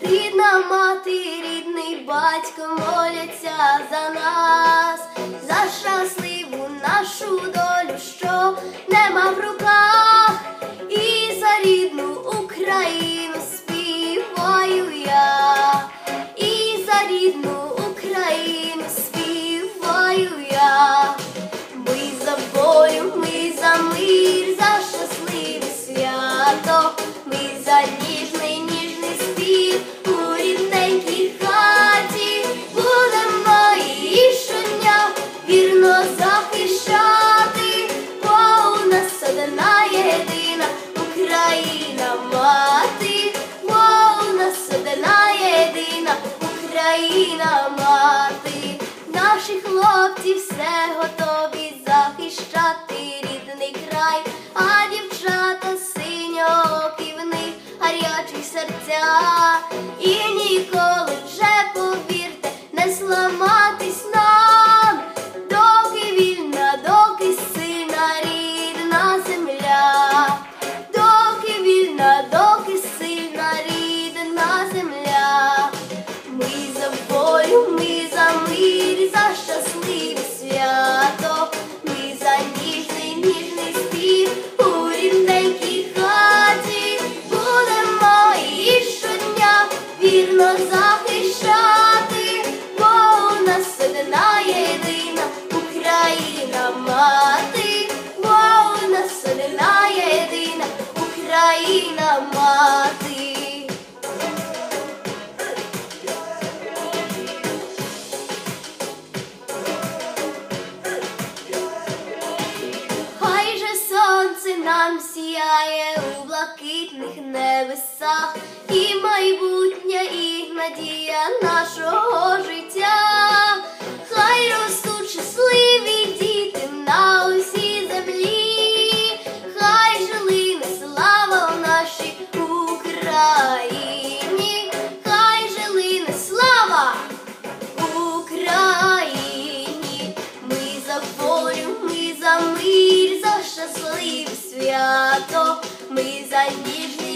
Рідна мати, рідний батько моляться за нас, за щасливу нашу долю, що нема в руках, і за рідну Україну співаю я, і за рідну Україну співаю я. Ми за волю, ми за мир, за щасливе свято, ми за хлопці все готові захищати рідний край, а дівчата синьо в них гарячі серця, і ніколи нам сіяє у блакитних небесах, і майбутнє, і надія нашого свято, ми за ніжний,